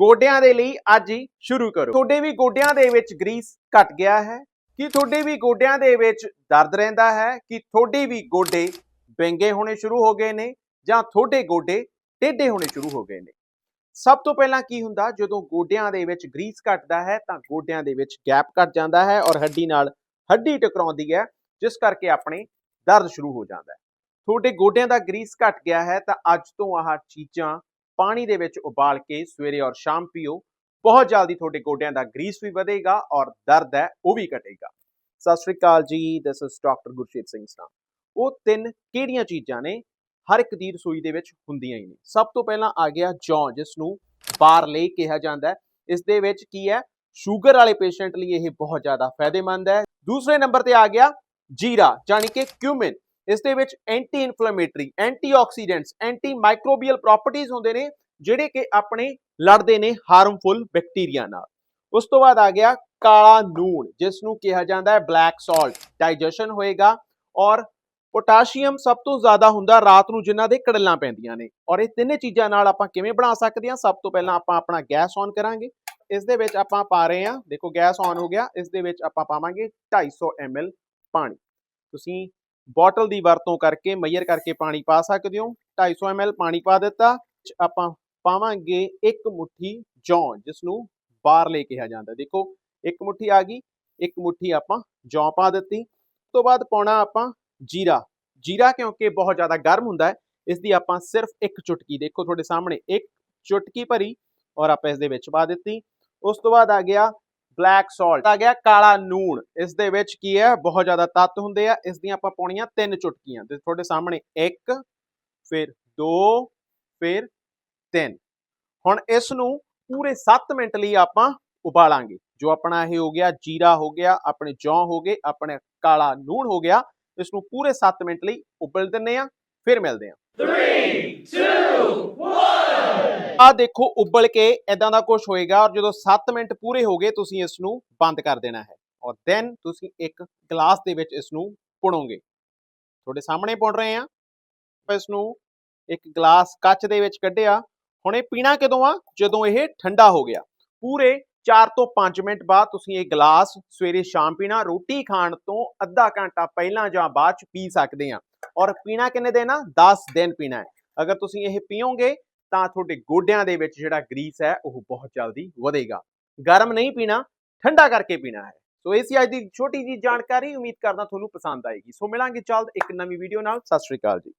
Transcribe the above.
ਗੋਡਿਆਂ ਦੇ ਲਈ ਅੱਜ ਹੀ ਸ਼ੁਰੂ ਕਰੋ। ਤੁਹਾਡੇ ਵੀ ਗੋਡਿਆਂ ਦੇ ਵਿੱਚ ਗਰੀਸ ਘਟ ਗਿਆ ਹੈ, ਕਿ ਤੁਹਾਡੇ ਵੀ ਗੋਡਿਆਂ ਦੇ ਵਿੱਚ ਦਰਦ ਰਹਿੰਦਾ ਹੈ, ਕਿ ਤੁਹਾਡੇ ਵੀ ਗੋਡੇ ਵਿੰਗੇ ਹੋਣੇ ਸ਼ੁਰੂ ਹੋ ਗਏ ਨੇ ਜਾਂ ਤੁਹਾਡੇ ਗੋਡੇ ਟੇਢੇ ਹੋਣੇ ਸ਼ੁਰੂ ਹੋ ਗਏ ਨੇ? ਸਭ ਤੋਂ ਪਹਿਲਾਂ ਕੀ ਹੁੰਦਾ, ਜਦੋਂ ਗੋਡਿਆਂ ਦੇ ਵਿੱਚ ਗਰੀਸ ਘਟਦਾ ਹੈ ਤਾਂ ਗੋਡਿਆਂ ਦੇ ਵਿੱਚ ਗੈਪ ਘਟ ਜਾਂਦਾ ਹੈ ਔਰ ਹੱਡੀ ਨਾਲ ਹੱਡੀ ਟਕਰਾਉਂਦੀ ਹੈ, ਜਿਸ ਕਰਕੇ ਆਪਣੇ ਦਰਦ ਸ਼ੁਰੂ ਹੋ ਜਾਂਦਾ ਹੈ। ਤੁਹਾਡੇ ਗੋਡਿਆਂ ਦਾ ਗਰੀਸ ਘਟ ਗਿਆ ਹੈ ਤਾਂ ਅੱਜ ਤੋਂ ਆਹ ਚੀਜ਼ਾਂ ਪਾਣੀ ਦੇ ਵਿੱਚ ਉਬਾਲ ਕੇ ਸਵੇਰੇ ਔਰ ਸ਼ਾਮ ਪੀਓ। ਬਹੁਤ ਜਲਦੀ ਤੁਹਾਡੇ ਗੋਡਿਆਂ ਦਾ ਗਰੀਸ ਵੀ ਵਧੇਗਾ ਔਰ ਦਰਦ ਹੈ, ਉਹ ਵੀ ਘਟੇਗਾ। ਸਤਿ ਸ਼੍ਰੀ ਅਕਾਲ ਜੀ this is doctor Gursheet Singh Sran ਉਹ ਤਿੰਨ ਕਿਹੜੀਆਂ ਚੀਜ਼ਾਂ ਨੇ, ਹਰ ਇੱਕ ਦੀ ਰਸੋਈ ਦੇ ਵਿੱਚ ਹੁੰਦੀਆਂ ਹੀ ਨੇ। ਸਭ ਤੋਂ ਪਹਿਲਾਂ ਆ ਗਿਆ ਜੌਂ ਜਿਸ ਨੂੰ ਬਾਰਲੇ ਕਿਹਾ ਜਾਂਦਾ ਹੈ। ਇਸ ਦੇ ਵਿੱਚ ਕੀ ਹੈ? ਸ਼ੂਗਰ ਵਾਲੇ ਪੇਸ਼ੈਂਟ ਲਈ ਇਹ ਬਹੁਤ ਜ਼ਿਆਦਾ ਫਾਇਦੇਮੰਦ ਹੈ। ਦੂਸਰੇ ਨੰਬਰ ਤੇ ਆ ਗਿਆ ਜੀਰਾ ਯਾਨੀ ਕਿ ਕਿਊਮਿਨ। ਇਸ ਦੇ ਵਿੱਚ anti inflammatory antioxidants anti microbial ਪ੍ਰੋਪਰਟੀਆਂ ਹੁੰਦੇ ਨੇ, ਜਿਹੜੇ ਕਿ ਆਪਣੇ ਲੜਦੇ ਨੇ ਹਾਰਮਫੁਲ ਬੈਕਟੀਰੀਆ ਨਾਲ। ਉਸ ਤੋਂ ਬਾਅਦ ਆ ਗਿਆ ਕਾਲਾ ਨੂਣ ਜਿਸ ਨੂੰ ਕਿਹਾ ਜਾਂਦਾ ਹੈ ਬਲੈਕ ਸਾਲਟ ਡਾਈਜੈਸ਼ਨ ਹੋਏਗਾ ਔਰ ਪੋਟਾਸ਼ੀਅਮ ਸਭ ਤੋਂ ਜ਼ਿਆਦਾ ਹੁੰਦਾ ਰਾਤ ਨੂੰ ਜਿਨ੍ਹਾਂ ਦੇ ਕੜਲਾਂ ਪੈਂਦੀਆਂ ਨੇ। ਔਰ ਇਹ ਤਿੰਨੇ ਚੀਜ਼ਾਂ ਨਾਲ ਆਪਾਂ ਕਿਵੇਂ ਬਣਾ ਸਕਦੇ ਹਾਂ? ਸਭ ਤੋਂ ਪਹਿਲਾਂ ਆਪਾਂ ਆਪਣਾ ਗੈਸ ਔਨ ਕਰਾਂਗੇ। ਇਸ ਦੇ ਵਿੱਚ ਆਪਾਂ ਪਾ ਰਹੇ ਹਾਂ, ਦੇਖੋ ਗੈਸ ਔਨ ਹੋ ਗਿਆ, ਇਸ ਦੇ ਵਿੱਚ ਆਪਾਂ ਪਾਵਾਂਗੇ 250 ml ਪਾਣੀ। ਤੁਸੀਂ ਬੋਟਲ ਦੀ ਵਰਤੋਂ ਕਰਕੇ ਮਈਰ ਕਰਕੇ ਪਾਣੀ ਪਾ ਸਕਦੇ ਹੋ। 250 ml ਪਾਣੀ ਪਾ ਦਿੱਤਾ। ਆਪਾਂ ਪਾਵਾਂਗੇ ਇੱਕ ਮੁਠੀ ਜੌਂ ਜਿਸ ਨੂੰ ਬਾਰਲੇ ਕਿਹਾ ਜਾਂਦਾ। ਦੇਖੋ, ਇੱਕ ਮੁਠੀ ਆ ਗਈ, ਇੱਕ ਮੁਠੀ ਆਪਾਂ ਜੌਂ ਪਾ ਦਿੱਤੀ। ਉਸ ਤੋਂ ਬਾਅਦ ਪਾਉਣਾ ਆਪਾਂ ਜੀਰਾ। ਜੀਰਾ ਕਿਉਂਕਿ ਬਹੁਤ ਜ਼ਿਆਦਾ ਗਰਮ ਹੁੰਦਾ ਹੈ, ਇਸ ਦੀ ਆਪਾਂ ਸਿਰਫ ਇੱਕ ਚੁਟਕੀ, ਦੇਖੋ ਤੁਹਾਡੇ ਸਾਹਮਣੇ, ਇੱਕ ਚੁਟਕੀ ਭਰੀ ਔਰ ਆਪਾਂ ਇਸ ਦੇ ਵਿੱਚ ਪਾ ਦਿੱਤੀ। ਉਸ ਤੋਂ ਬਾਅਦ ਆ ਗਿਆ ਬਲੈਕ ਸਾਲਟ। ਆ ਗਿਆ ਕਾਲਾ ਨੂਣ। ਇਸ ਦੇ ਵਿੱਚ ਕੀ ਹੈ? ਬਹੁਤ ਜ਼ਿਆਦਾ ਤੱਤ ਹੁੰਦੇ ਆ। ਇਸ ਦੀਆਂ ਆਪਾਂ ਪਾਉਣੀਆਂ ਤਿੰਨ ਚੁਟਕੀਆਂ। ਤੇ ਤੁਹਾਡੇ ਸਾਹਮਣੇ ਇੱਕ, ਫਿਰ ਦੋ, ਫਿਰ ਤਿੰਨ। ਹੁਣ ਇਸ ਨੂੰ ਪੂਰੇ 7 ਮਿੰਟ ਲਈ ਆਪਾਂ ਉਬਾਲਾਂਗੇ। ਜੋ ਆਪਣਾ ਇਹ ਹੋ ਗਿਆ, ਜੀਰਾ ਹੋ ਗਿਆ, ਆਪਣੇ ਜੌਂ ਹੋ ਗਏ, ਆਪਣੇ ਕਾਲਾ ਨੂਣ ਹੋ ਗਿਆ, ਇਸ ਨੂੰ ਪੂਰੇ 7 ਮਿੰਟ ਲਈ ਉਬਲ ਦਿੰਨੇ ਆ ਫਿਰ ਮਿਲਦੇ ਆ 3 2 ਆ ਦੇਖੋ ਉਬਲ ਕੇ ਇਦਾਂ ਦਾ ਕੁਝ ਹੋਏਗਾ ਔਰ ਜਦੋਂ 7 ਮਿੰਟ ਪੂਰੇ ਹੋ ਗਏ ਤੁਸੀਂ ਇਸ ਨੂੰ ਬੰਦ ਕਰ ਦੇਣਾ ਹੈ ਔਰ ਦੈਨ ਤੁਸੀਂ ਇੱਕ ਗਲਾਸ ਦੇ ਵਿੱਚ ਇਸ ਨੂੰ ਪੁਣੋਗੇ। ਤੁਹਾਡੇ ਸਾਹਮਣੇ ਪੁਣ ਰਹੇ ਆ ਆਪਾਂ ਇਸ ਨੂੰ ਇੱਕ ਗਲਾਸ ਕੱਚ ਦੇ ਵਿੱਚ ਕੱਢਿਆ। ਹੁਣ ਇਹ ਪੀਣਾ ਕਦੋਂ ਆ? ਜਦੋਂ ਇਹ ਠੰਡਾ ਹੋ ਗਿਆ। ਪੂਰੇ 4 ਤੋਂ 5 ਮਿੰਟ ਬਾਅਦ ਤੁਸੀਂ ਇਹ ਗਲਾਸ ਸਵੇਰੇ ਸ਼ਾਮ ਪੀਣਾ, ਰੋਟੀ ਖਾਣ ਤੋਂ ਅੱਧਾ ਘੰਟਾ ਪਹਿਲਾਂ ਜਾਂ ਬਾਅਦ ਚ ਪੀ ਸਕਦੇ ਆ ਔਰ ਪੀਣਾ ਕਿੰਨੇ ਦਿਨ ਆ? 10 ਦਿਨ ਪੀਣਾ ਹੈ। ਅਗਰ ਤੁਸੀਂ ਇਹ ਪੀਓਗੇ ਤਾਂ ਤੁਹਾਡੇ ਗੋਡਿਆਂ ਦੇ ਵਿੱਚ ਜਿਹੜਾ ਗਰੀਸ ਹੈ, ਉਹ ਬਹੁਤ ਜਲਦੀ ਵਧੇਗਾ। ਗਰਮ ਨਹੀਂ ਪੀਣਾ, ਠੰਡਾ ਕਰਕੇ ਪੀਣਾ ਹੈ। ਸੋ ਇਹ ਸੀ ਅੱਜ ਦੀ ਛੋਟੀ ਜੀ ਜਾਣਕਾਰੀ। ਉਮੀਦ ਕਰਦਾ ਤੁਹਾਨੂੰ ਪਸੰਦ ਆਏਗੀ। ਸੋ ਮਿਲਾਂਗੇ ਜਲਦ ਇੱਕ ਨਵੀਂ ਵੀਡੀਓ ਨਾਲ। ਸਤਿ ਸ਼੍ਰੀ ਅਕਾਲ ਜੀ।